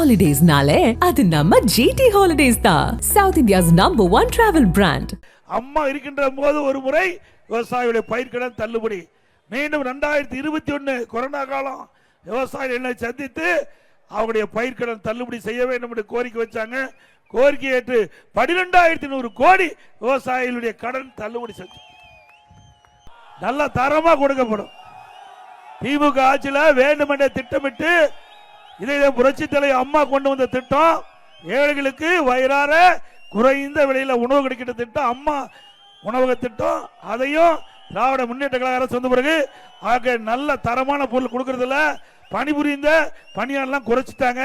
ஹாலிடேஸ்னாலே அது நம்ம ஜிடி ஹாலிடேஸ் தான் south India's number one travel brand அம்மா இருக்கின்ற போது ஒரு முறை விவசாயிகளுடைய பயிர்க்கடன் தள்ளுபடி. மீண்டும் ரெண்டாயிரத்தி இருபத்தி ஒன்று கொரோனா காலம். விவசாயிகள் சந்தித்து அவருடைய பயிர்க்கடன் தள்ளுபடி செய்ய வேண்டும் என்று கோரிக்கை வச்சாங்க. கோரிக்கை ஏற்று பன்னிரெண்டாயிரத்தி நூறு கோடி விவசாயிகளுடைய கடன் தள்ளுபடி செஞ்சு. நல்ல தரமாக கொடுக்கப்படும். திமுக ஆட்சியில் வேண்டுமென்றே திட்டமிட்டு இதை புரட்சி தலை அம்மா கொண்டு வந்த திட்டம். ஏழைகளுக்கு வயிறார குறைந்த விலையில உணவு கிடைக்கிற திட்டம் அம்மா உணவக திட்டம். அதையும் திராவிட முன்னேற்ற கழக அரசு வந்த பிறகு ஆக நல்ல தரமான பொருள் கொடுக்கறதுல பணிபுரிந்த பணியாளர்லாம் குறைச்சிட்டாங்க.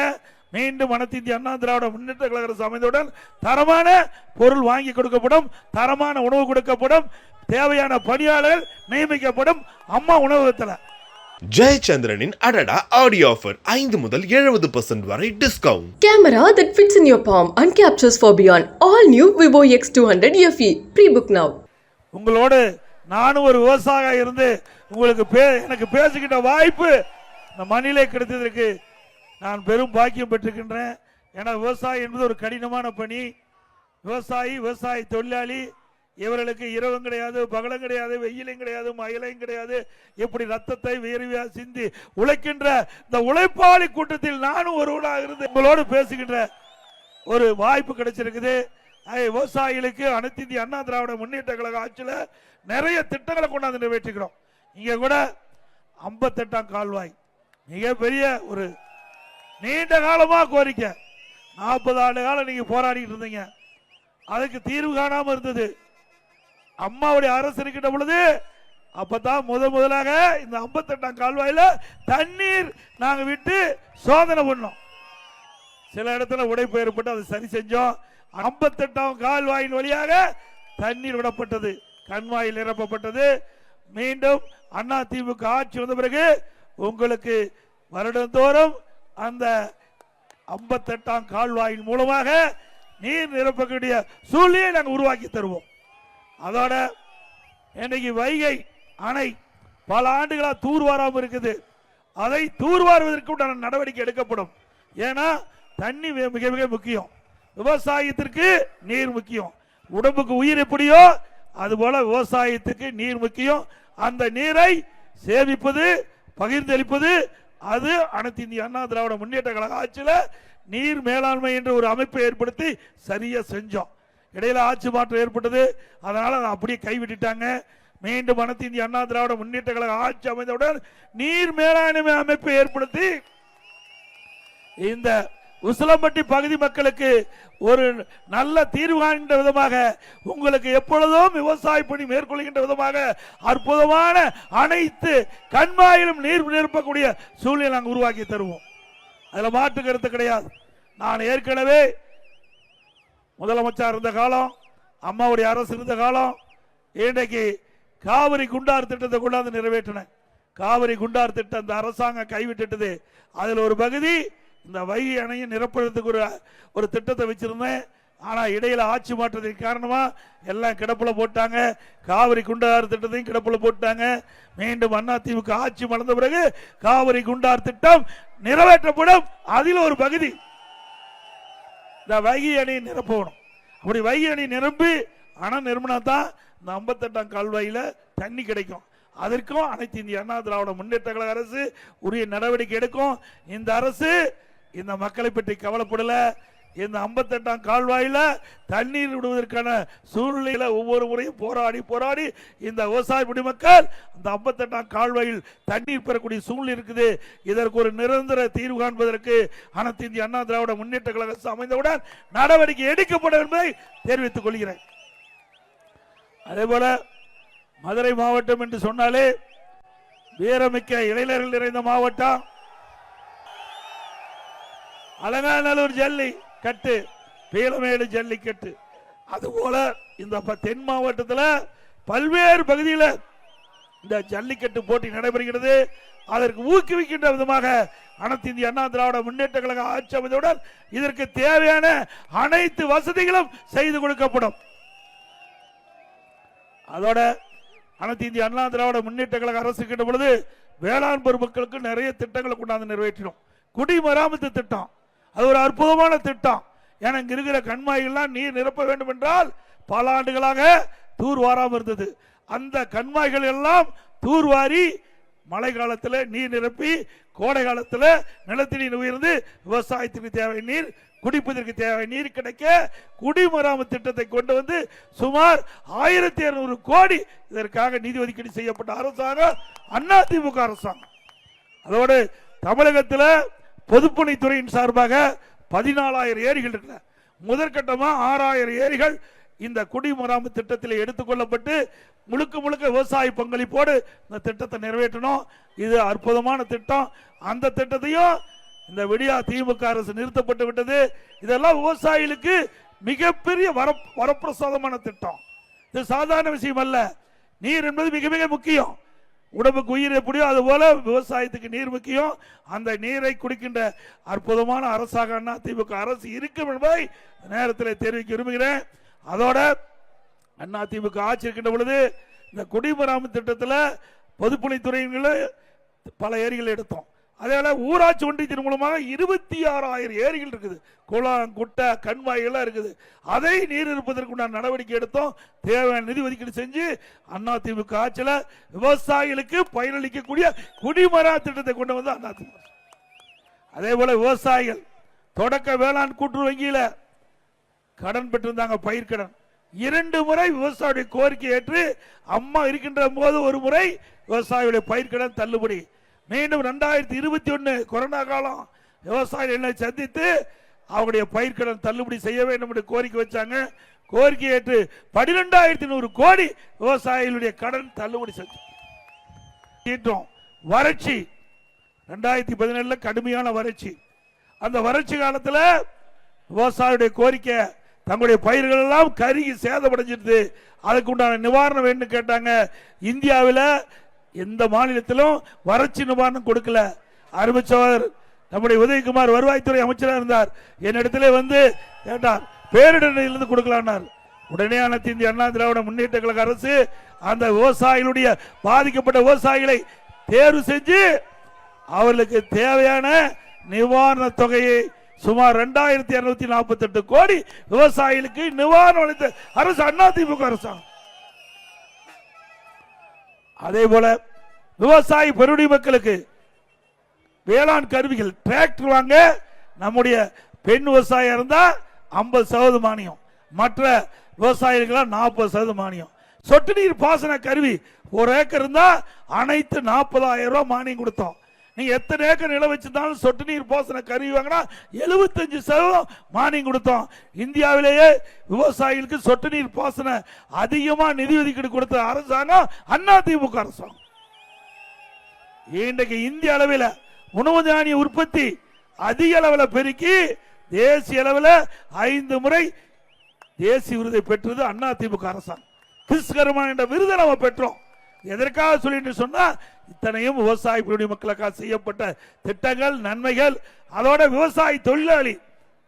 மீண்டும் அனைத்து இந்திய அண்ணா திராவிட முன்னேற்ற கழக அரசு அமைந்தவுடன் தரமான பொருள் வாங்கி கொடுக்கப்படும் தரமான உணவு கொடுக்கப்படும் தேவையான பணியாளர்கள் நியமிக்கப்படும் அம்மா உணவகத்தில். ஜெயச்சந்திரனின் அடடா ஆடியோ ஆஃபர் ஐந்து முதல் எழுபது பர்சன்ட் வரை discount Camera that fits in your palm and captures for beyond. All new Vivo X200 FE. Pre-book now. உங்களோடு நானும் ஒரு விவசாயியா இருந்து உங்களுக்கு பே எனக்கு பேசிக்கிட்ட வாய்ப்பு இந்த மண்ணிலே கிடைத்ததற்கு நான் பெரும் பாக்கியம் பெற்றிருக்கின்றேன் ஏன்னா விவசாயம் என்பது ஒரு கடினமான பணி விவசாயி விவசாய தொழிலாளி இவர்களுக்கு இரவும் கிடையாது பகலும் கிடையாது வெயிலும் கிடையாது மயிலையும் கிடையாது. இப்படி ரத்தத்தை வேறுவியா சிந்தி உழைக்கின்ற இந்த உழைப்பாளி கூட்டத்தில் நானும் ஒருவனாக இருந்து உங்களோடு பேசுகின்ற ஒரு வாய்ப்பு கிடைச்சிருக்குது. விவசாயிகளுக்கு அனைத்து இந்திய அண்ணா திராவிட முன்னேற்ற கழக ஆட்சியில் நிறைய திட்டங்களை கொண்டாந்து நிறைவேற்றிக்கிறோம். இங்கே கூட ஐம்பத்தெட்டாம் கால்வாய் மிகப்பெரிய ஒரு நீண்ட காலமாக கோரிக்கை. நாற்பது ஆண்டு காலம் நீங்கள் போராடிட்டு இருந்தீங்க. அதுக்கு தீர்வு காணாமல் இருந்தது. அம்மாவுடைய அரசு இருக்கின்ற பொழுது அப்பதான் முத முதலாக இந்த ஐம்பத்தெட்டாம் கால்வாயில தண்ணீர் நாங்க விட்டு சோதனை பண்ணோம். சில இடத்துல உடைப்பு ஏற்பட்டு அதை சரி செஞ்சோம். ஐம்பத்தெட்டாம் கால்வாயின் வழியாக தண்ணீர் விடப்பட்டது கண்வாயில் நிரப்பப்பட்டது. மீண்டும் அண்ணா திமுக ஆட்சி வந்த பிறகு உங்களுக்கு வருடந்தோறும் அந்த ஐம்பத்தெட்டாம் கால்வாயின் மூலமாக நீர் நிரப்பக்கூடிய சூழ்நிலையை நாங்கள் உருவாக்கி தருவோம். அதோட இன்னைக்கு வைகை அணை பல ஆண்டுகளாக தூர்வாராமல் இருக்குது. அதை தூர்வாருவதற்கு உண்டான நடவடிக்கை எடுக்கப்படும். ஏன்னா தண்ணி மிக மிக முக்கியம். விவசாயத்திற்கு நீர் முக்கியம். உடம்புக்கு உயிர் எப்படியோ அதுபோல விவசாயத்துக்கு நீர் முக்கியம். அந்த நீரை சேமிப்பது பகிர்ந்தளிப்பது அது அனைத்து இந்திய அண்ணா திராவிட முன்னேற்ற கழக ஆட்சியில் நீர் மேலாண்மை என்ற ஒரு அமைப்பை ஏற்படுத்தி சரியாக செஞ்சோம். இடையில ஆட்சி மாற்றம் ஏற்பட்டது. அதனால் அதை அப்படியே கைவிட்டுட்டாங்க. மீண்டும் அனைத்து இந்திய அண்ணா திராவிட முன்னேற்ற கழக ஆட்சி அமைந்தவுடன் நீர் மேலாண்மை அமைப்பை ஏற்படுத்தி இந்த உசிலம்பட்டி பகுதி மக்களுக்கு ஒரு நல்ல தீர்வு காண்கின்ற விதமாக உங்களுக்கு எப்பொழுதும் விவசாய பணி மேற்கொள்கின்ற விதமாக அற்புதமான அனைத்து கண்மாயிலும் நீர் நிரப்பக்கூடிய சூழ்நிலை நாங்கள் உருவாக்கி தருவோம். அதில் மாற்று கருத்து கிடையாது. நான் ஏற்கனவே முதலமைச்சர் இருந்த காலம் அம்மாவுடைய அரசு இருந்த காலம் இன்றைக்கு காவிரி குண்டார் திட்டத்தை கொண்டாந்து நிறைவேற்றினேன் காவிரி குண்டார் திட்டம் இந்த அரசாங்கம் கைவிட்டுட்டது. அதில் ஒரு பகுதி இந்த வைகை அணையை நிரப்புறதுக்கு ஒரு ஒரு திட்டத்தை வச்சிருந்தேன். ஆனால் இடையில் ஆட்சி மாற்றத்தின் காரணமாக எல்லாம் கிடப்பில் போட்டாங்க. காவிரி குண்டார் திட்டத்தையும் கிடப்பில் போட்டாங்க. மீண்டும் அண்ணா ஆட்சி மலர்ந்த பிறகு காவிரி குண்டார் திட்டம் நிறைவேற்றப்படும். அதில் ஒரு பகுதி இந்த வைகை அணியை நிரப்பணும். அப்படி வைகை அணி நிரம்பி அணை நிரம்பினா தான் இந்த ஐம்பத்தெட்டாம் கால்வாயில் தண்ணி கிடைக்கும். அதற்கும் அனைத்து இந்திய அண்ணா திராவிட முன்னேற்ற கழக அரசு உரிய நடவடிக்கை எடுக்கும். இந்த அரசு இந்த மக்களை பற்றி கவலைப்படலை. இந்த ஐம்பத்தெட்டாம் கால்வாயில் தண்ணீர் விடுவதற்கான சூழ்நிலையில் ஒவ்வொரு முறையும் போராடி போராடி இந்த விவசாய குடிமக்கள் இந்த ஐம்பத்தெட்டாம் கால்வாயில் தண்ணீர் பெறக்கூடிய சூழ்நிலை இருக்குது. இதற்கு ஒரு நிரந்தர தீர்வு காண்பதற்கு அனைத்து இந்திய அண்ணா திராவிட முன்னேற்ற கழக அமைந்தவுடன் நடவடிக்கை எடுக்கப்படும் என்பதை தெரிவித்துக் கொள்கிறேன். அதே போல மதுரை மாவட்டம் என்று சொன்னாலே வீரமிக்க இளைஞர்கள் நிறைந்த மாவட்டம். அலங்காநல்லூர் ஜல்லி. கட்டு பீலமேடு ஜல்லிக்கட்டு. அதுபோல இந்த தென் மாவட்டத்தில் பல்வேறு பகுதியில் இந்த ஜல்லிக்கட்டு போட்டி நடைபெறுகிறது. அதற்கு ஊக்குவிக்கின்ற விதமாக அனைத்து இந்திய அண்ணா திராவிட முன்னேற்ற கழக ஆட்சி அமைந்தவுடன் இதற்கு தேவையான அனைத்து வசதிகளும் செய்து கொடுக்கப்படும். அதோட அனைத்து இந்திய அண்ணா திராவிட முன்னேற்ற கழக அரசு கிட்ட பொழுது வேளாண் பெருமக்களுக்கு நிறைய திட்டங்களை கொண்டாந்து நிறைவேற்றினோம். குடிமராமத்து திட்டம். அது ஒரு அற்புதமான திட்டம். ஏன்னா இங்கே இருக்கிற கண்மாய்கள்லாம் நீர் நிரப்ப வேண்டும் என்றால் பல ஆண்டுகளாக தூர் வாராமல் இருந்தது. அந்த கண்மாய்கள் எல்லாம் தூர்வாரி மழை காலத்தில் நீர் நிரப்பி கோடை காலத்தில் நிலத்தடி நீர் உயர்ந்து விவசாயத்திற்கு தேவை நீர் குடிப்பதற்கு தேவை நீர் கிடைக்க குடிமராமத்து திட்டத்தை கொண்டு வந்து சுமார் ஆயிரத்தி இருநூறு கோடி இதற்காக நிதி ஒதுக்கீடு செய்யப்பட்ட அரசாங்கம் அதிமுக அரசாங்கம். அதோடு தமிழகத்தில் பொதுப்பணித்துறையின் சார்பாக பதினாலாயிரம் ஏரிகள் இருக்குல்ல. முதற்கட்டமாக ஆறாயிரம் ஏரிகள் இந்த குடிமராமத்து திட்டத்தில் எடுத்துக்கொள்ளப்பட்டு முழுக்க முழுக்க விவசாய பங்களிப்போடு இந்த திட்டத்தை நிறைவேற்றணும். இது அற்புதமான திட்டம். அந்த திட்டத்தையும் இந்த விடியா திமுக அரசு நிறுத்தப்பட்டு விட்டது. இதெல்லாம் விவசாயிகளுக்கு மிகப்பெரிய வர வரப்பிரசாதமான திட்டம். இது சாதாரண விஷயம் அல்ல. நீர் என்பது மிக மிக முக்கியம். உடம்புக்கு உயிர் எப்படியோ அது போல விவசாயத்துக்கு நீர் முக்கியம். அந்த நீரை குடிக்கின்ற அற்புதமான அரசாக அண்ணா திமுக அரசு இருக்கும் என்பதை நேரத்தில் தெரிவிக்க விரும்புகிறேன். அதோட அண்ணா திமுக ஆட்சி இருக்கின்ற பொழுது இந்த குடிமராமத்து திட்டத்தில் பொதுப்பணித்துறையில பல ஏரிகள் எடுத்தோம். அதே ஊராட்சி ஒன்றியத்தின் மூலமாக இருபத்தி ஆறாயிரம் ஏரிகள் இருக்குது. குளம் குட்டை கண்வாய்கள்லாம் இருக்குது. அதை நீர் இருப்பதற்குண்டான நடவடிக்கை எடுத்தோம். தேவையான நிதி ஒதுக்கீடு செஞ்சு அண்ணா திமுக ஆட்சியில் விவசாயிகளுக்கு பயனளிக்கக்கூடிய குடிமரா திட்டத்தை கொண்டு வந்து அண்ணா திமுக. அதே போல விவசாயிகள் தொடக்க வேளாண் கூட்டுறவு வங்கியில் கடன் பெற்றிருந்தாங்க பயிர்க்கடன் இரண்டு முறை விவசாயியுடைய கோரிக்கை ஏற்று அம்மா இருக்கின்ற போது ஒரு முறை விவசாயியுடைய பயிர்க்கடன் தள்ளுபடி மீண்டும் ரெண்டாயிரத்தி இருபத்தி ஒன்று கொரோனா காலம் விவசாயிகள் என்னை சந்தித்து அவருடைய பயிர்க்கடன் தள்ளுபடி செய்ய வேண்டும் என்று கோரிக்கை வச்சாங்க. கோரிக்கை ஏற்று பனிரெண்டாயிரத்தி நூறு கோடி விவசாயிகளுடைய கடன் தள்ளுபடி செஞ்சோம் வறட்சி ரெண்டாயிரத்தி பதினேழுல கடுமையான வறட்சி. அந்த வறட்சி காலத்தில் விவசாயியுடைய கோரிக்கை தங்களுடைய பயிர்கள் எல்லாம் கருகி சேதமடைஞ்சிருது. அதுக்கு உண்டான நிவாரணம் வேணும்னு கேட்டாங்க. இந்தியாவில் எந்த மாநிலத்திலும் வறட்சி நிவாரணம் கொடுக்கல. அறிவிச்சவர் நம்முடைய உதயகுமார் வருவாய்த்துறை அமைச்சராக இருந்தார். என்னிடத்திலே வந்து கேட்டார் பேரிடரிலிருந்து கொடுக்கலான்னார். உடனே அனைத்து இந்திய அண்ணா திராவிட முன்னேற்ற கழக அரசு அந்த விவசாயிகளுடைய பாதிக்கப்பட்ட விவசாயிகளை தேர்வு செஞ்சு அவர்களுக்கு தேவையான நிவாரண தொகையை சுமார் ரெண்டாயிரத்தி இருநூத்தி நாற்பத்தி எட்டு கோடி விவசாயிகளுக்கு நிவாரணம் அளித்த அரசு அதிமுக அரசாங்கம். அதே போல விவசாயி பெருடி மக்களுக்கு வேளாண் கருவிகள் டிராக்டர் வாங்க நம்முடைய பெண் விவசாயம் இருந்தால் ஐம்பது சதவீதம் மானியம். மற்ற விவசாயிகளாம் நாற்பது சதவீதம் மானியம். சொட்டு நீர் பாசன கருவி ஒரு ஏக்கர் இருந்தால் அனைத்து நாற்பதாயிரம் ரூபாய் மானியம் கொடுத்தோம். நீ எத்தனை ஏக்கர் நிலம் வச்சிருந்தாலும் சொட்டு நீர் பாசன கருவி வாங்கினா எழுபத்தஞ்சு சதவீதம் மானியம் கொடுத்தோம். இந்தியாவிலேயே விவசாயிகளுக்கு சொட்டு நீர் பாசன அதிகமா நிதி ஒதுக்கீடு கொடுத்த அரசாங்கம் அண்ணா திமுக அரசாங்கம். இன்றைக்கு இந்திய அளவில் உணவு தானிய உற்பத்தி அதிக அளவில் பெருக்கி தேசிய அளவில் ஐந்து முறை தேசிய விருதை பெற்றது அண்ணா திமுக அரசாங்கம். கிறிஸ்கரமா என்ற விருதை நம்ம பெற்றோம். எதற்காக சொல்லிட்டு சொன்னா இத்தனையும் விவசாய மக்களுக்காக செய்யப்பட்ட திட்டங்கள் நன்மைகள். அதோட விவசாய தொழிலாளி.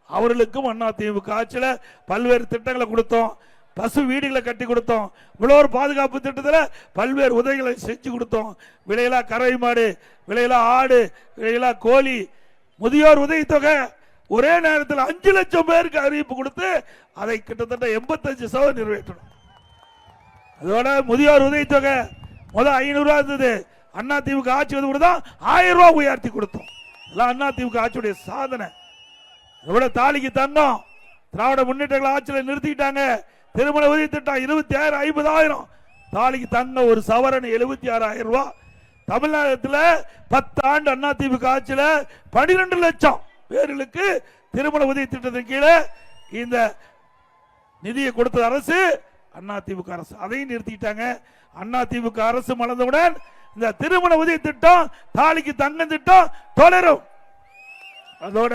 அவர்களுக்கும் அண்ணா திமுக ஆட்சியில் பல்வேறு திட்டங்களை கொடுத்தோம். பசு வீடுகளை கட்டி கொடுத்தோம். உழவர் பாதுகாப்பு திட்டத்தில் பல்வேறு உதவிகளை செஞ்சு கொடுத்தோம். விலையிலா கறவை மாடு விலையிலா ஆடு விலையிலா கோழி முதியோர் உதவித்தொகை. ஒரே நேரத்தில் அஞ்சு லட்சம் பேருக்கு அறிவிப்பு கொடுத்து அதை கிட்டத்தட்ட எண்பத்தஞ்சு சதவீதம் நிறைவேற்றணும். அதோட முதியோர் உதவித்தொகை முதல் ஐநூறுரூவா இருந்தது. அண்ணா திமுக ஆட்சி வந்து கூட தான் ஆயிரம் ரூபாய் உயர்த்தி கொடுத்தோம். எல்லாம் அண்ணா திமுக ஆட்சியுடைய சாதனை. எவ்வளவு தாலிக்கு தந்தோம். திராவிட முன்னேற்றங்கள் ஆட்சியில் நிறுத்திக்கிட்டாங்க. திருமண உதவி திட்டம் இருபத்தி ஆயிரம் ஐம்பதாயிரம். தாலிக்கு தந்த ஒரு சவரன் எழுபத்தி ஆறாயிரம் ரூபாய். தமிழ்நாட்டில் பத்து ஆண்டு அண்ணா திமுக ஆட்சியில் பனிரெண்டு லட்சம் பேர்களுக்கு திருமண உதவி திட்டத்தின் கீழே இந்த நிதியை கொடுத்த அரசு அண்ணா திமுக அரசு. அதையும் நிறுத்திட்டாங்க அண்ணா திமுக அரசு மலர்ந்தவுடன் இந்த திருமண உதவி திட்டம் தாலிக்கு தங்கம் திட்டம் தொடரும். அதோட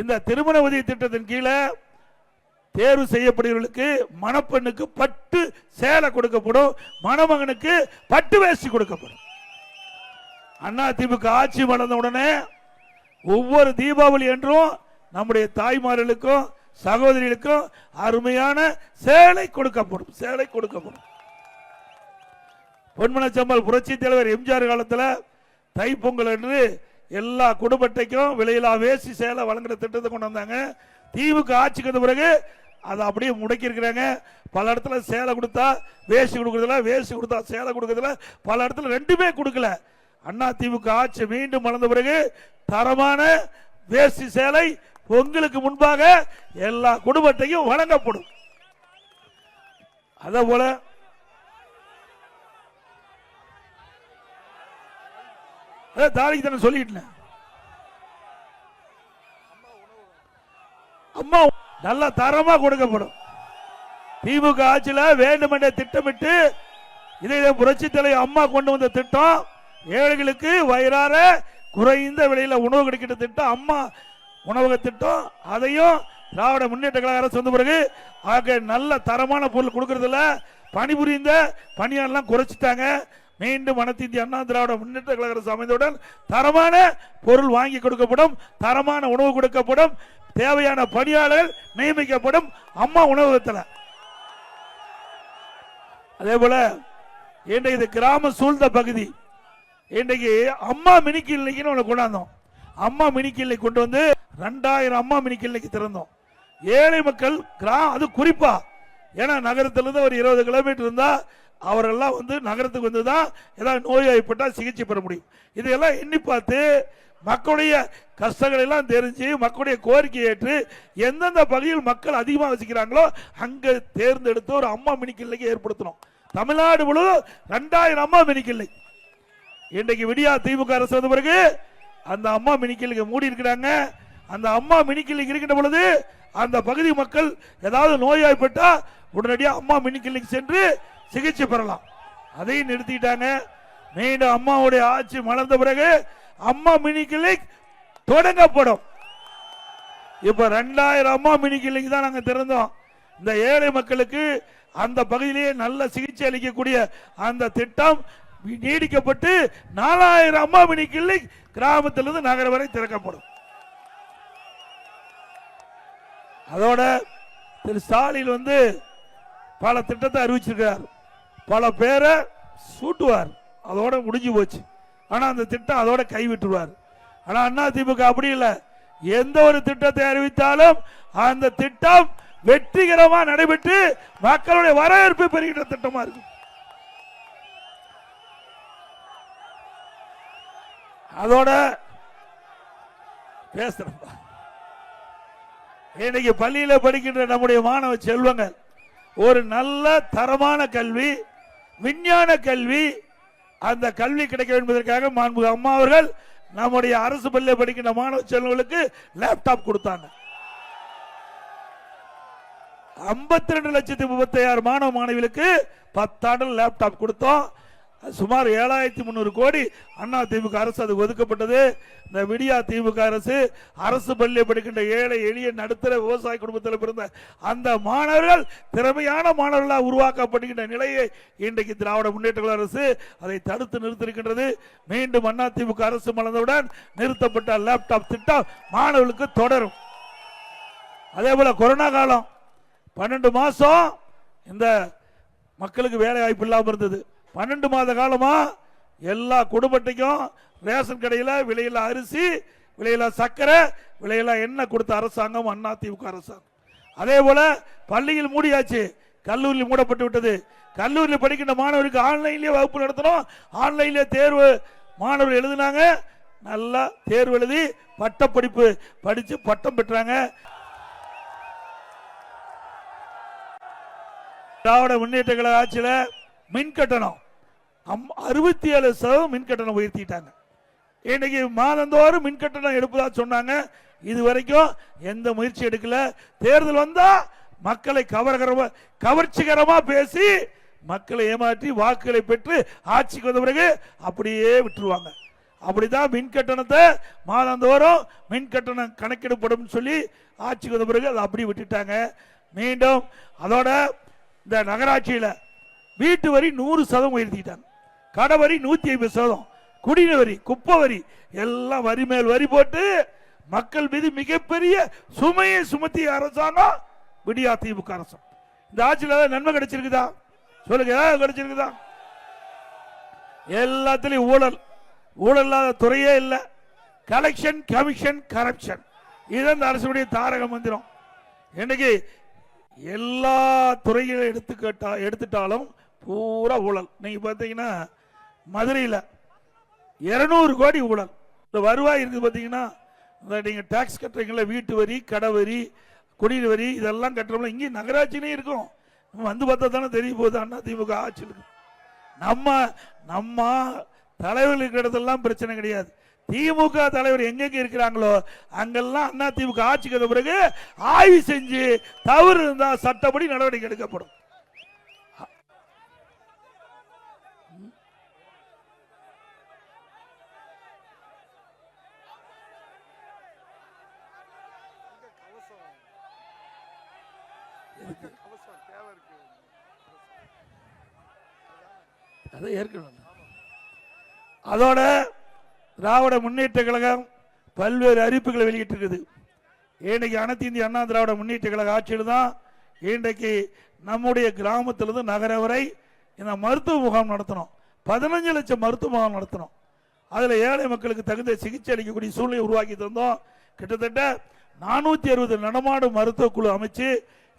இந்த திருமண உதவி திட்டத்தின் கீழே தேர்வு செய்யப்படுகிறவர்களுக்கு மணப்பெண்ணுக்கு பட்டு சேலை கொடுக்கப்படும் மணமகனுக்கு பட்டு வேஷ்டி கொடுக்கப்படும். அண்ணா திமுக ஆட்சி மலர்ந்த உடனே ஒவ்வொரு தீபாவளி என்றும் நம்முடைய தாய்மார்களுக்கும் சகோதரிகளுக்கும் அருமையான சேலை கொடுக்கப்படும் சேலை கொடுக்கப்படும். பொன்மனச்சம்பல் புரட்சி தலைவர் எம்ஜிஆர் காலத்தில் தைப்பொங்கல் என்று எல்லா குடும்பத்தைக்கும் விலையில்லா வேசி சேலை வழங்குற திட்டத்தை கொண்டு வந்தாங்க. தீவுக்கு ஆட்சிக்கு வந்த பிறகு அதை அப்படியே முடக்கியிருக்கிறாங்க. பல இடத்துல சேலை கொடுத்தா வேஷ்டி கொடுக்குறதில்ல வேஷ்டி கொடுத்தா சேலை கொடுக்கறதுல பல இடத்துல ரெண்டுமே கொடுக்கல. அண்ணா திமுக ஆட்சி மீண்டும் வளர்ந்த பிறகு தரமான வேஷ்டி சேலை பொங்கலுக்கு முன்பாக எல்லா குடும்பத்தையும் வழங்கப்படும். அதே போல தாலிக்கு தானே சொல்லிட்டேன் அம்மா நல்ல தரமா கொடுக்கப்படும். திமுக ஆட்சியில் வேண்டுமென்றே திட்டமிட்டு இதை புரட்சி தலை அம்மா கொண்டு வந்த திட்டம் ஏழைகளுக்கு வயிறார குறைந்த விலையில் உணவு கிடைக்கிற திட்டம் அம்மா உணவக திட்டம் அதையும் திராவிட முன்னேற்ற கழக அரசு வந்த பிறகு ஆக நல்ல தரமான பொருள் கொடுக்கறதுல பணிபுரிந்த பணியாளர்லாம் குறைச்சிட்டாங்க. மீண்டும் அனைத்து இந்திய அண்ணா திராவிட முன்னேற்ற கழக அரசு அமைந்தவுடன் தரமான பொருள் வாங்கி கொடுக்கப்படும் தரமான உணவு கொடுக்கப்படும் தேவையான பணியாளர்கள் நியமிக்கப்படும் அம்மா உணவகத்தில் அதே போல இன்றைக்கு இது கிராம சூழ்ந்த பகுதி. இன்றைக்கு அம்மா மினி கிளினிக்னு ஒன்று கொண்டாந்தோம். அம்மா மினி கிளினிக் கொண்டு வந்து ரெண்டாயிரம் அம்மா மினி கிளினிக் திறந்தோம். ஏழை மக்கள் கிரா அது குறிப்பா. ஏன்னா நகரத்திலிருந்து ஒரு இருபது கிலோமீட்டர் இருந்தால் அவரெல்லாம் வந்து நகரத்துக்கு வந்து தான் ஏதாவது நோய்வாய்ப்பட்டால் சிகிச்சை பெற முடியும். இதையெல்லாம் எண்ணி பார்த்து மக்களுடைய கஷ்டங்களெல்லாம் தெரிஞ்சு மக்களுடைய கோரிக்கை ஏற்று எந்தெந்த பகுதியில் மக்கள் அதிகமாக வசிக்கிறாங்களோ அங்கே தேர்ந்தெடுத்து ஒரு அம்மா மினிக்கிள்ளைக்கு ஏற்படுத்தணும். தமிழ்நாடு முழுவதும் ரெண்டாயிரம் அம்மா மினிக்கிள்ளை. இன்றைக்கு விடியா திமுக அரசு வந்த பிறகு அந்த அம்மா மினிக்கிள்ளைக்கு மூடி இருக்கிறாங்க. அந்த அம்மா மினிக்கிள்ளைக்கு இருக்கின்ற பொழுது அந்த பகுதி மக்கள் ஏதாவது நோய்வாய்ப்பட்டால் உடனடியாக அம்மா மினி கிளினிக் சென்று சிகிச்சை பெறலாம். அதையும் நிறுத்திட்டாங்க. மீண்டும் அம்மாவுடைய ஆட்சி மலர்ந்த பிறகு அம்மா மினி கிளினிக் தொடங்கப்படும். இப்ப ரெண்டாயிரம் அம்மா மினி கிளினிக் தான் நாங்கள் திறந்தோம். இந்த ஏழை மக்களுக்கு அந்த பகுதியிலேயே நல்ல சிகிச்சை அளிக்கக்கூடிய அந்த திட்டம் நீடிக்கப்பட்டு நாலாயிரம் அம்மா மினி கிளினிக் கிராமத்திலிருந்து நகர வரை திறக்கப்படும். அதோட திரு ஸ்டாலின் வந்து பல திட்டத்தை அறிவிச்சிருக்கிறார். பல பேரை சூட்டுவார். அதோட முடிஞ்சு போச்சு. ஆனால் அந்த திட்டம் அதோட கைவிட்டுருவார். ஆனால் அண்ணா திமுக அப்படி இல்லை. எந்த ஒரு திட்டத்தை அறிவித்தாலும் அந்த திட்டம் வெற்றிகரமாக நடைபெற்று மக்களுடைய வரவேற்பு பெறுகின்ற திட்டமா இருக்கு அதோட பேசுறப்பா இன்னைக்கு பள்ளியில படிக்கின்ற நம்முடைய மாணவ செல்வங்கள் ஒரு நல்ல தரமான கல்வி விஞ்ஞான கல்வி அந்த கல்வி கிடைக்க என்பதற்காக மாண்புமிகு அம்மா அவர்கள் நம்முடைய அரசு பள்ளியில் படிக்கின்ற மாணவ செல்வங்களுக்கு லேப்டாப் கொடுத்தாங்க. ஐம்பத்தி ரெண்டு லட்சத்தி முப்பத்தி ஆறு மாணவ மாணவிகளுக்கு பத்தாண்டு லேப்டாப் கொடுத்தோம். சுமார் ஏழாயிரத்தி முந்நூறு கோடி அண்ணா திமுக அரசு அது ஒதுக்கப்பட்டது. இந்த விடியா திமுக அரசு அரசு பள்ளியில் படிக்கின்ற ஏழை எளிய நடுத்தர விவசாய குடும்பத்தில் பிறந்த அந்த மாணவர்கள் திறமையான மாணவர்களாக உருவாக்கப்படுகின்ற நிலையை இன்றைக்கு திராவிட முன்னேற்ற அரசு அதை தடுத்து நிறுத்திருக்கின்றது மீண்டும் அண்ணா திமுக அரசு மலர்ந்தவுடன் நிறுத்தப்பட்ட லேப்டாப் திட்டம் மாணவர்களுக்கு தொடரும். அதே போல கொரோனா காலம். பன்னெண்டு மாசம் இந்த மக்களுக்கு வேலை வாய்ப்பு இல்லாமல் இருந்தது. பன்னெண்டு மாத காலமா எல்லா குடும்பத்தையும் ரேஷன் கடையில் விலையில்லா அரிசி விலையில்லா சர்க்கரை விலையில்லா எண்ணெய் கொடுத்த அரசாங்கம் அண்ணா திமுக அரசாங்கம். அதே போல பள்ளியில் மூடியாச்சு கல்லூரியில் மூடப்பட்டு விட்டது. கல்லூரியில் படிக்கின்ற மாணவருக்கு ஆன்லைன்லேயே வகுப்பு நடத்தணும். ஆன்லைன்லேயே தேர்வு மாணவர் எழுதினாங்க. நல்லா தேர்வு எழுதி பட்டப்படிப்பு படித்து பட்டம் பெற்றாங்க. திராவிட முன்னேற்ற கழக ஆட்சியில் மின் கட்டணம் அம்- அறுபத்தி ஏழு சதவீதம் மின் கட்டணம் உயர்த்திட்டாங்க. இன்னைக்கு மாதந்தோறும் மின் கட்டணம் எடுப்பதா சொன்னாங்க. இது வரைக்கும் எந்த முயற்சி எடுக்கல. தேர்தல் வந்தா மக்களை கவரகரமா கவர்ச்சிகரமா பேசி மக்களை ஏமாற்றி வாக்குகளை பெற்று ஆட்சிக்கு வந்த பிறகு அப்படியே விட்டுருவாங்க. அப்படிதான் மின் கட்டணத்தை மாதந்தோறும் மின் கட்டணம் கணக்கெடுப்படும் சொல்லி ஆட்சிக்கு வந்த பிறகு அதை அப்படி விட்டுட்டாங்க. மீண்டும் அதோட இந்த நகராட்சியில் வீட்டு வரி நூறு சதம் உயர்த்திட்டாங்க. கடை வரி நூத்தி ஐம்பது சதம் குடிநீர் வரி குப்பை வரி எல்லாம் வரி மேல் வரி போட்டு மக்கள் மீது மிகப்பெரிய சுமையை சுமத்திய அரசாங்கம் விடியா திமுக அரசு. இந்த ஆட்சியில் ஏதாவது நன்மை கிடைச்சிருக்குதா? சொல்லுங்க ஏதாவது கிடைச்சிருக்குதா? எல்லாத்துலேயும் ஊழல். ஊழல் இல்லாத துறையே இல்லை. கலெக்ஷன் கமிஷன் கரப்ஷன் இதுதான் இந்த அரசுடைய தாரக மந்திரம். இன்னைக்கு எல்லா துறைகளை எடுத்துக்கிட்டா எடுத்துட்டாலும் பூரா ஊழல். நீங்க பார்த்தீங்கன்னா மதுரையில் இருநூறு கோடி ஊழல். இந்த வருவாய் இருக்குது பார்த்தீங்கன்னா இந்த நீங்கள் டேக்ஸ் கட்டுறீங்களா வீட்டு வரி கடை வரி குடிநீர் வரி இதெல்லாம் கட்டுறோம்ல இங்கே நகராட்சியிலே இருக்கும். வந்து பார்த்தா தானே தெரிய போகுது அண்ணா திமுக ஆட்சி நம்ம நம்ம தலைவர்கள் இருக்கிற இடத்துலலாம் பிரச்சனை கிடையாது. திமுக தலைவர் எங்கெங்கே இருக்கிறாங்களோ அங்கெல்லாம் அண்ணா திமுக ஆட்சிக்கு வந்த பிறகு ஆய்வு செஞ்சு தவறு இருந்தால் சட்டப்படி நடவடிக்கை எடுக்கப்படும். அதை ஏற்கனவே அதோட திராவிட முன்னேற்ற கழகம் பல்வேறு அறிவிப்புகளை வெளியிட்டிருக்குது. இன்றைக்கு அனைத்து இந்திய அண்ணா திராவிட முன்னேற்ற கழக ஆட்சியில் தான் இன்றைக்கு நம்முடைய கிராமத்திலிருந்து நகர வரை இந்த மருத்துவ முகாம் நடத்தணும். பதினஞ்சு லட்சம் மருத்துவ முகாம் நடத்தணும். அதில் ஏழை மக்களுக்கு தகுந்த சிகிச்சை அளிக்கக்கூடிய சூழ்நிலை உருவாக்கி தந்தோம். கிட்டத்தட்ட நானூற்றி அறுபது நடமாடும் மருத்துவ குழு அமைச்சு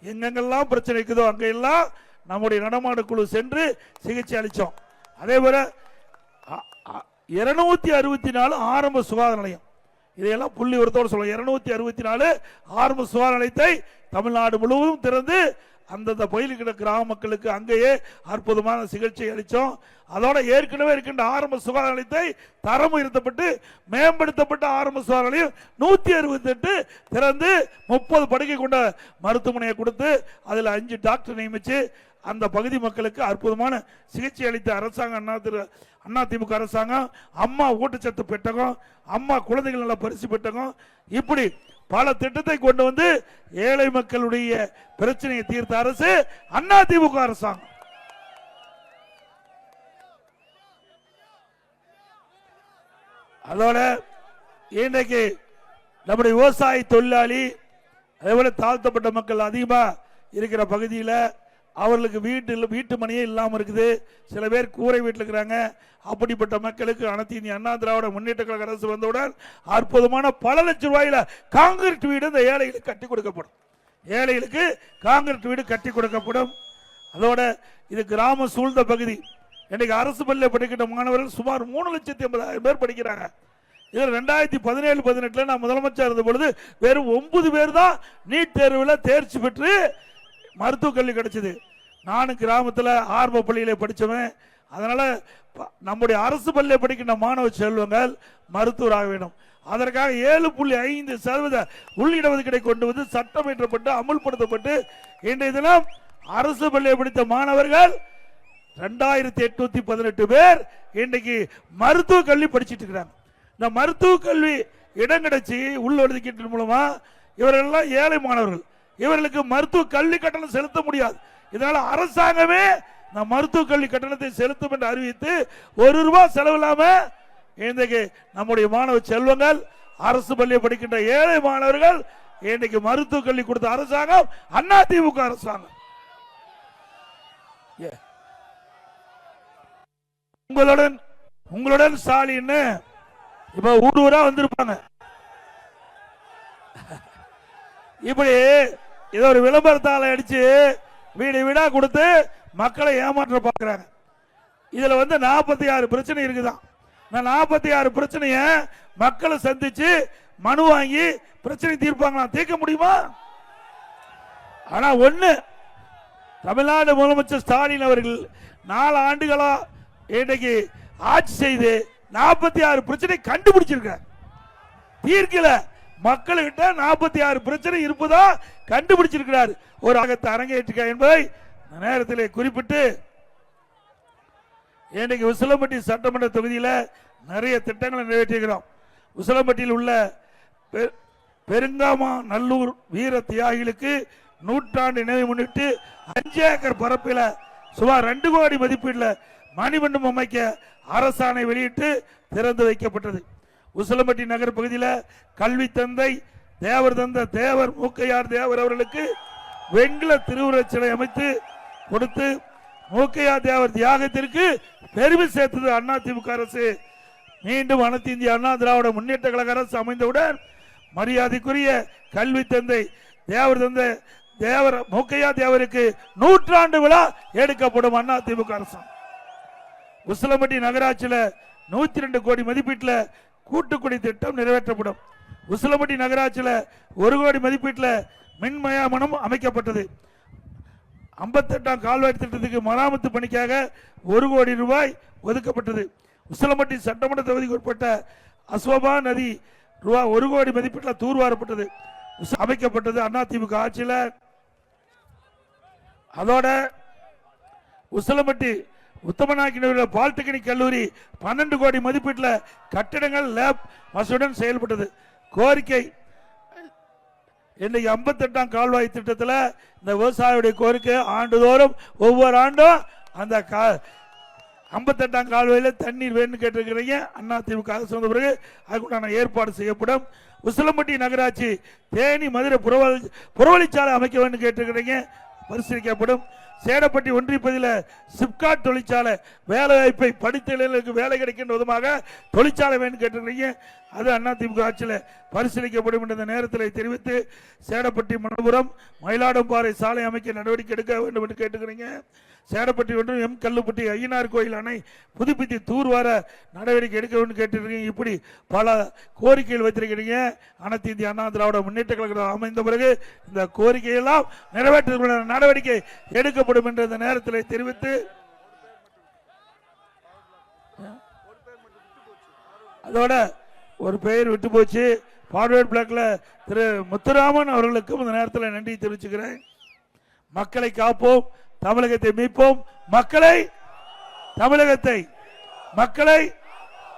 எங்கெங்கெல்லாம் பிரச்சனை இருக்குதோ அங்கெல்லாம் நம்முடைய நடமாடும் குழு சென்று சிகிச்சை அளித்தோம் அதே போல இருநூத்தி அறுபத்தி நாலு ஆரம்ப சுகாதார நிலையம். இதையெல்லாம் புள்ளி ஒருத்தோடு சொல்லுவோம் இருநூத்தி அறுபத்தி நாலு ஆரம்ப சுகாதார நிலையத்தை தமிழ்நாடு முழுவதும் திறந்து அந்தந்த பயில் கிராம மக்களுக்கு அங்கேயே அற்புதமான சிகிச்சை அளித்தோம். அதோட ஏற்கனவே இருக்கின்ற ஆரம்ப சுகாதார நிலையத்தை தரம் உயர்த்தப்பட்டு மேம்படுத்தப்பட்ட ஆரம்ப சுகாதார நிலையம் நூற்றி அறுபத்தெட்டு திறந்து முப்பது படுக்கை கொண்ட மருத்துவமனையை கொடுத்து அதில் அஞ்சு டாக்டர் நியமித்து அந்த பகுதி மக்களுக்கு அற்புதமான சிகிச்சை அளித்த அரசாங்கம் அண்ணா திரு அண்ணா திமுக அரசாங்கம் அம்மா ஊட்டச்சத்து பெட்டகம் அம்மா குழந்தைகள் நல்ல பரிசு பெட்டகம் இப்படி பல திட்டத்தை கொண்டு வந்து ஏழை மக்களுடைய பிரச்சனையை தீர்த்த அரசு அண்ணா திமுக அரசாங்கம். அதோட இன்றைக்கு நம்முடைய விவசாய தொழிலாளி அதே போல தாழ்த்தப்பட்ட மக்கள் அதிகமாக இருக்கிற பகுதியில் அவர்களுக்கு வீட்டு வீட்டு மணியே இல்லாமல் இருக்குது. சில பேர் கூரை வீட்டில் இருக்கிறாங்க அப்படிப்பட்ட மக்களுக்கு அனைத்து இந்திய அண்ணா திராவிட முன்னேற்ற கழக அரசு வந்தவுடன் அற்புதமான பல லட்சம் ரூபாயில காங்கிரீட் வீடு இந்த ஏழைகளுக்கு கட்டி கொடுக்கப்படும். ஏழைகளுக்கு காங்கிரீட் வீடு கட்டி கொடுக்கப்படும். அதோட இது கிராம சூழ்ந்த பகுதி. இன்றைக்கு அரசு பள்ளியில் படிக்கின்ற மாணவர்கள் சுமார் மூணு லட்சத்தி ஐம்பதாயிரம் பேர் படிக்கிறாங்க. இதில் ரெண்டாயிரத்தி பதினேழு பதினெட்டில் நான் முதலமைச்சர் இருந்த பொழுது வெறும் ஒன்பது பேர் தான் நீட் தேர்வில் தேர்ச்சி பெற்று மருத்துவக் கல்வி கிடைச்சிது. நானும் கிராமத்தில் ஆரம்ப பள்ளியில் படித்தவன் அதனால் ப- நம்முடைய அரசு பள்ளியில் படிக்கின்ற மாணவ செல்வங்கள் மருத்துவராக வேண்டும். அதற்காக ஏழு புள்ளி ஐந்து சதவீத உள்ளிடஒதுக்கீடை கொண்டு வந்து சட்டம் இயற்றப்பட்டு அமுல்படுத்தப்பட்டு இன்றைய தினம் அரசு பள்ளியை படித்த மாணவர்கள் ரெண்டாயிரத்தி எட்நூத்தி பதினெட்டு பேர் இன்னைக்கு மருத்துவ கல்வி படிச்சுட்டு இருக்கிறாங்க. இந்த மருத்துவ கல்வி இடம் கிடைச்சி உள்ள ஒதுக்கீட்டின் மூலமா இவர்கள்லாம் ஏழை மாணவர்கள். இவர்களுக்கு மருத்துவ கல்வி கட்டணம் செலுத்த முடியாது. இதனால அரசாங்கமே இந்த மருத்துவ கல்வி கட்டணத்தை செலுத்தும் என்று அறிவித்து ஒரு ரூபாய் செலவில்லாம இன்றைக்கு நம்முடைய மாணவ செல்வங்கள் அரசு பள்ளியை படிக்கின்ற ஏழை மாணவர்கள் இன்னைக்கு மருத்துவ கல்வி கொடுத்த அரசாங்கம் அண்ணா திமுக அரசாங்கம். ஏ. உங்களுடன் உங்களுடன் ஸ்டாலின் இப்ப ஊர் ஊரா வந்திருப்பாங்க. இப்படி ஏதோ ஒரு விளம்பரத்தால் அடிச்சு வீடு வீடா கொடுத்து மக்களை ஏமாற்ற பார்க்கறாங்க. இதுல வந்து நாற்பத்தி ஆறு பிரச்சனை இருக்குதான். இந்த நாற்பத்தி ஆறு பிரச்சனைய மக்களை சந்திச்சு மனு வாங்கி பிரச்சனை தீர்ப்பாங்களா? தீர்க்க முடியுமா? ஆனா ஒண்ணு தமிழ்நாடு முதலமைச்சர் ஸ்டாலின் அவர்கள் நாலு ஆண்டுகளா இன்றைக்கு ஆட்சி செய்து நாற்பத்தி ஆறு பிரச்சனை கண்டுபிடிச்சிருக்க தீர்க்கல. மக்கள்கிட்ட நாற்பத்தி ஆறு பிரச்சனை இருப்பதா கண்டுபிடிச்சிருக்கிறார். ஒரு அகத்தை அரங்கேற்றுக்க என்பதை நேரத்தில் குறிப்பிட்டு இன்றைக்கு உசிலம்பட்டி சட்டமன்ற தொகுதியில் நிறைய திட்டங்களை நிறைவேற்றிருக்கிறோம் உசிலம்பட்டியில் உள்ள பெ- பெருங்காமா நல்லூர் வீர தியாகிகளுக்கு நூற்றாண்டு நினைவு முன்னிட்டு அஞ்சு ஏக்கர் பரப்பில் சுமார் ரெண்டு கோடி மதிப்பீட்டில் மணிமண்டபம் அமைக்க அரசாணை வெளியிட்டு திறந்து வைக்கப்பட்டது. உசிலம்பட்டி நகர் பகுதியில் கல்வி தந்தை தேவர் தந்த தேவர் மூக்கையார் தேவர் அவர்களுக்கு வெண்கல திருவுருவச் சிலை அமைத்து கொடுத்து மூக்கையார் தேவர் தியாகத்திற்கு பெருமை சேர்த்தது அண்ணா திமுக அரசு. மீண்டும் அனைத்து இந்திய அண்ணா திராவிட முன்னேற்ற கழக அரசு அமைந்தவுடன் மரியாதைக்குரிய கல்வி தந்தை தேவர் தந்தை தேவர் மூக்கையா தேவருக்கு நூற்றாண்டு விழா எடுக்கப்படும் அண்ணா திமுக அரசு உசிலம்பட்டி நகராட்சியில நூத்தி ரெண்டு கோடி மதிப்பீட்டில் கூட்டுக்குடி திட்டம் நிறைவேற்றப்படும். உசிலம்பட்டி நகராட்சியில் ஒரு கோடி மதிப்பீட்டில் மின்மயாமனம் அமைக்கப்பட்டது. ஐம்பத்தெட்டாம் கால்வாய் திட்டத்துக்கு மராமத்து பணிக்காக ஒரு கோடி ரூபாய் ஒதுக்கப்பட்டது. உசிலம்பட்டி சட்டமன்ற தொகுதிக்கு உட்பட்ட அசோபா நதி ரூபாய் ஒரு கோடி மதிப்பீட்டில் தூர்வாரப்பட்டது. அமைக்கப்பட்டது அதிமுக ஆட்சியில். அதோட உசிலம்பட்டி உத்தமநாயக்கினூரில் பாலிடெக்னிக் கல்லூரி பன்னெண்டு கோடி மதிப்பீட்டில் கட்டிடங்கள் லேப் வசதியுடன் செயல்பட்டது. கோரிக்கை. இன்றைக்கு ஐம்பத்தெட்டாம் கால்வாய் திட்டத்தில் இந்த விவசாயியுடைய கோரிக்கை ஆண்டுதோறும் ஒவ்வொரு ஆண்டும் அந்த கா ஐம்பத்தெட்டாம் கால்வாயில் தண்ணீர் வேணும்னு கேட்டிருக்கிறீங்க. அண்ணா திமுக அரசு பிறகு அதுக்குண்டான ஏற்பாடு செய்யப்படும். உசிலம்பட்டி நகராட்சி தேனி மதுரை புறவழி புறவழிச்சாலை அமைக்க வேண்டும் கேட்டிருக்கிறீங்க. பரிசீலிக்கப்படும். சேடப்பட்டி ஒன்றியப்பதியில் சிப்காட் தொழிற்சாலை வேலை வாய்ப்பை படித்த இளைஞர்களுக்கு வேலை கிடைக்கின்ற விதமாக தொழிற்சாலை வேணும் கேட்டிருக்கிறீங்க. அது அண்ணா திமுக ஆட்சியில் பரிசீலிக்கப்படும் என்ற நேரத்தில் தெரிவித்து சேடப்பட்டி மணபுரம் மயிலாடும்பாறை சாலை அமைக்க நடவடிக்கை எடுக்க வேண்டும் என்று கேட்டுக்கிறீங்க. சேடப்பட்டி ஒன்றும் எம். கல்லுப்பட்டி ஐயனார் கோயில் அணை புதுப்பித்து தூர்வார நடவடிக்கை எடுக்க வேண்டும் கேட்டிருக்கீங்க இப்படி பல கோரிக்கைகள் வைத்திருக்கிறீங்க. அனைத்து இந்திய அண்ணா திராவிட முன்னேற்ற கழகம் அமைந்த பிறகு இந்த கோரிக்கையெல்லாம் நிறைவேற்ற நடவடிக்கை எடுக்கப்படும் என்ற இந்த நேரத்தில் தெரிவித்து அதோட ஒரு பெயர் விட்டு போச்சு. ஃபார்வேர்ட் பிளாக்ல திரு முத்துராமன் அவர்களுக்கும் இந்த நேரத்தில் நன்றி தெரிவிச்சுக்கிறேன். மக்களை காப்போம் தமிழகத்தை மீட்போம். மக்களை தமிழகத்தை மக்களை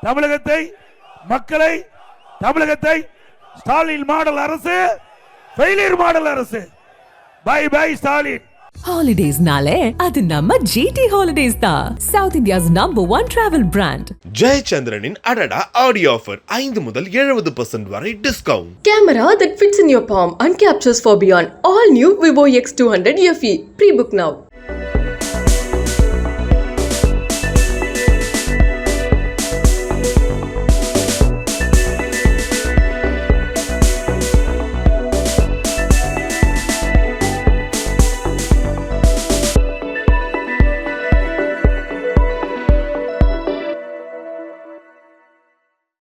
தமிழகத்தை மக்களை தமிழகத்தை. ஸ்டாலின் மாடல் அரசு ஃபெயிலியர் மாடல் அரசு. பை பை ஸ்டாலின் Holidays-நாலே அது நம்ம GT Holidays தான் South India's number one travel brand. ஜெயச்சந்திரனின் அடடா ஆடியோ ஆஃபர் ஐந்து முதல் எழுபது பர்சன்ட் வரை discount Camera that fits in your palm and captures for beyond. All new Vivo X200 FE. Pre-book now.